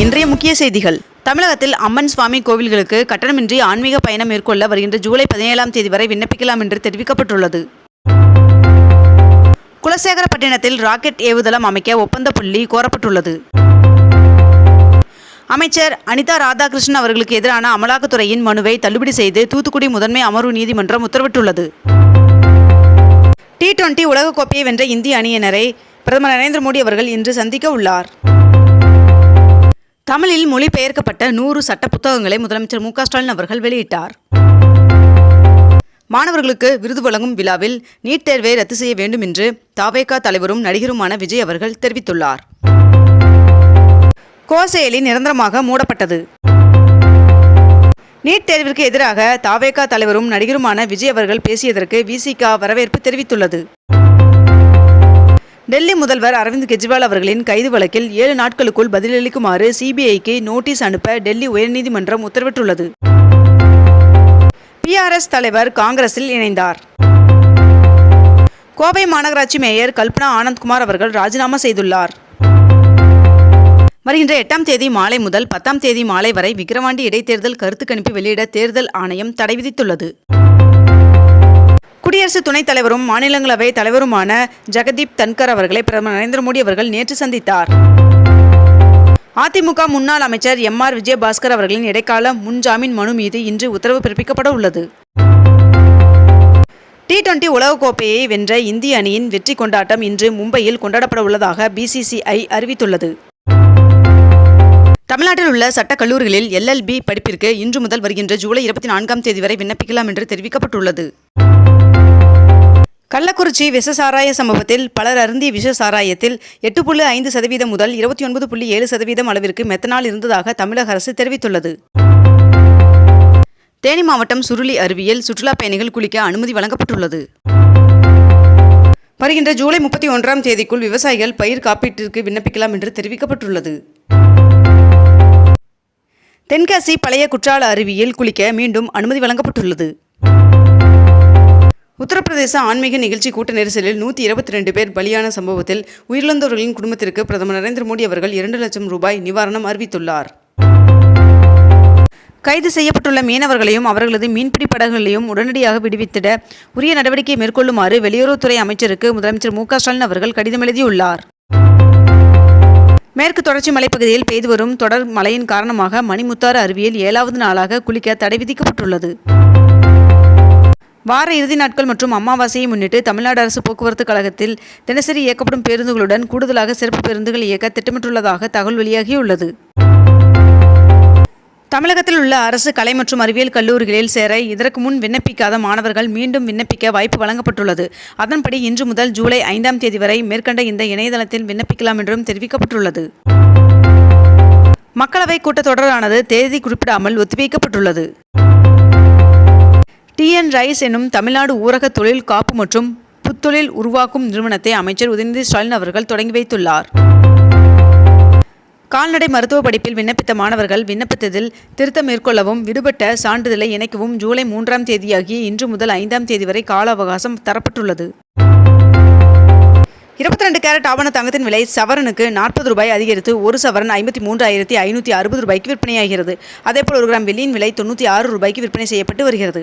இன்றைய முக்கிய செய்திகள். தமிழகத்தில் அம்மன் சுவாமி கோவில்களுக்கு கட்டணமின்றி ஆன்மீக பயணம் மேற்கொள்ள வருகின்ற ஜூலை பதினேழாம் தேதி வரை விண்ணப்பிக்கலாம் என்று தெரிவிக்கப்பட்டுள்ளது. குலசேகரப்பட்டினத்தில் ராக்கெட் ஏவுதளம் அமைக்க ஒப்பந்த புள்ளி கோரப்பட்டுள்ளது. அமைச்சர் அனிதா ராதாகிருஷ்ணன் அவர்களுக்கு எதிரான அமலாக்கத்துறையின் மனுவை தள்ளுபடி செய்து தூத்துக்குடி முதன்மை அமர்வு நீதிமன்றம் உத்தரவிட்டுள்ளது. டி டுவெண்டி உலகக்கோப்பையை வென்ற இந்திய அணியினரை பிரதமர் நரேந்திர மோடி அவர்கள் இன்று சந்திக்க உள்ளார். தமிழில் மொழிபெயர்க்கப்பட்ட நூறு சட்ட புத்தகங்களை முதலமைச்சர் மு ஸ்டாலின் அவர்கள் வெளியிட்டார். மாணவர்களுக்கு விருது வழங்கும் விழாவில் நீட் தேர்வை ரத்து செய்ய வேண்டும் என்று தாவேகா தலைவரும் நடிகருமான விஜய் அவர்கள் தெரிவித்துள்ளார். கோசெயலி நிரந்தரமாக மூடப்பட்டது. நீட் தேர்விற்கு எதிராக தாவேகா தலைவரும் நடிகருமான விஜய் அவர்கள் பேசியதற்கு விசிகா வரவேற்பு தெரிவித்துள்ளது. டெல்லி முதல்வர் அரவிந்த் கெஜ்ரிவால் அவர்களின் கைது வழக்கில் ஏழு நாட்களுக்குள் பதிலளிக்குமாறு சிபிஐக்கு நோட்டீஸ் அனுப்ப டெல்லி உயர்நீதிமன்றம் உத்தரவிட்டுள்ளது. பிஆர்எஸ் தலைவர் காங்கிரஸில் இணைந்தார். கோவை மாநகராட்சி மேயர் கல்பனா ஆனந்த்குமார் அவர்கள் ராஜினாமா செய்துள்ளார். வருகின்ற எட்டாம் தேதி மாலை முதல் பத்தாம் தேதி மாலை வரை விக்கிரவாண்டி இடைத்தேர்தல் கருத்து கணிப்பு வெளியிட தேர்தல் ஆணையம் தடை விதித்துள்ளது. குடியரசு துணைத் தலைவரும் மாநிலங்களவை தலைவருமான ஜெகதீப் தன்கர் அவர்களை பிரதமர் நரேந்திர மோடி அவர்கள் நேற்று சந்தித்தார். அதிமுக முன்னாள் அமைச்சர் எம் ஆர் விஜயபாஸ்கர் அவர்களின் இடைக்கால முன்ஜாமீன் மனு மீது இன்று உத்தரவு பிறப்பிக்கப்பட உள்ளது. டி டுவெண்டி உலகக்கோப்பையை வென்ற இந்திய அணியின் வெற்றி கொண்டாட்டம் இன்று மும்பையில் கொண்டாடப்பட உள்ளதாக பிசிசிஐ அறிவித்துள்ளது. தமிழ்நாட்டில் உள்ள சட்டக் கல்லூரிகளில் எல்எல்பி படிப்பிற்கு இன்று முதல் வருகின்ற ஜூலை இருபத்தி நான்காம் தேதி வரை விண்ணப்பிக்கலாம் என்று தெரிவிக்கப்பட்டுள்ளது. கள்ளக்குறிச்சி விஷ சாராய சம்பவத்தில் பலர் அருந்திய விஷ சாராயத்தில் எட்டு புள்ளி ஐந்து சதவீதம் முதல் இருபத்தி ஒன்பது புள்ளி ஏழு சதவீதம் அளவிற்கு மெத்தனால் இருந்ததாக தமிழக அரசு தெரிவித்துள்ளது. தேனி மாவட்டம் சுருளி அருவியில் சுற்றுலா பயணிகள் குளிக்க அனுமதி வழங்கப்பட்டுள்ளது. வருகின்ற ஜூலை முப்பத்தி ஒன்றாம் தேதிக்குள் விவசாயிகள் பயிர் காப்பீட்டிற்கு விண்ணப்பிக்கலாம் என்று தெரிவிக்கப்பட்டுள்ளது. தென்காசி பழைய குற்றால அருவியில் குளிக்க மீண்டும் அனுமதி வழங்கப்பட்டுள்ளது. உத்தரப்பிரதேச ஆன்மீக நிகழ்ச்சி கூட்ட நெரிசலில் நூற்றி இருபத்தி ரெண்டு பேர் பலியான சம்பவத்தில் உயிரிழந்தவர்களின் குடும்பத்திற்கு பிரதமர் நரேந்திர மோடி அவர்கள் இரண்டு லட்சம் ரூபாய் நிவாரணம் அறிவித்துள்ளார். கைது செய்யப்பட்டுள்ள மீனவர்களையும் அவர்களது மீன்பிடி படகுகளையும் உடனடியாக விடுவித்திட உரிய நடவடிக்கை மேற்கொள்ளுமாறு வெளியுறவுத்துறை அமைச்சருக்கு முதலமைச்சர் மு ஸ்டாலின் அவர்கள் கடிதம் எழுதியுள்ளார். மேற்கு தொடர்ச்சி மலைப்பகுதியில் பெய்து வரும் தொடர் மழையின் காரணமாக மணிமுத்தாறு அருவியில் ஏழாவது நாளாக குளிக்க தடை விதிக்கப்பட்டுள்ளது. வார இறுதி நாட்கள் மற்றும் அமாவாசையை முன்னிட்டு தமிழ்நாடு அரசு போக்குவரத்து கழகத்தில் தினசரி இயக்கப்படும் பேருந்துகளுடன் கூடுதலாக சிறப்பு பேருந்துகள் இயக்க திட்டமிட்டுள்ளதாக தகவல் வெளியாகியுள்ளது. தமிழகத்தில் உள்ள அரசு கலை மற்றும் அறிவியல் கல்லூரிகளில் சேர இதற்கு முன் விண்ணப்பிக்காத மாணவர்கள் மீண்டும் விண்ணப்பிக்க வாய்ப்பு வழங்கப்பட்டுள்ளது. அதன்படி இன்று முதல் ஜூலை ஐந்தாம் தேதி வரை மேற்கண்ட இந்த இணையதளத்தில் விண்ணப்பிக்கலாம் என்றும் தெரிவிக்கப்பட்டுள்ளது. மக்களவை கூட்டத்தொடரானது தேதி குறிப்பிடாமல் ஒத்திவைக்கப்பட்டுள்ளது. டிஎன் ரைஸ் எனும் தமிழ்நாடு ஊரக தொழில் காப்பு மற்றும் புத்தொழில் உருவாக்கும் நிறுவனத்தை அமைச்சர் உதயநிதி ஸ்டாலின் அவர்கள் தொடங்கி வைத்துள்ளார். கால்நடை மருத்துவ படிப்பில் விண்ணப்பித்த மாணவர்கள் விண்ணப்பித்ததில் திருத்தம் மேற்கொள்ளவும் விடுபட்ட சான்றிதழை இணைக்கவும் ஜூலை மூன்றாம் தேதியாகிய இன்று முதல் ஐந்தாம் தேதி வரை கால அவகாசம் தரப்பட்டுள்ளது. இருபத்தி ரெண்டு கேரட் ஆவண தங்கத்தின் விலை சவரனுக்கு நாற்பது ரூபாய் அதிகரித்து ஒரு சவரன் ஐம்பத்தி மூன்றாயிரத்தி ஐநூற்றி அறுபது ரூபாய்க்கு விற்பனையாகிறது. அதேபோல் ஒரு கிராம் வெள்ளியின் விலை தொண்ணூற்றி ஆறு ரூபாய்க்கு விற்பனை செய்யப்பட்டு வருகிறது.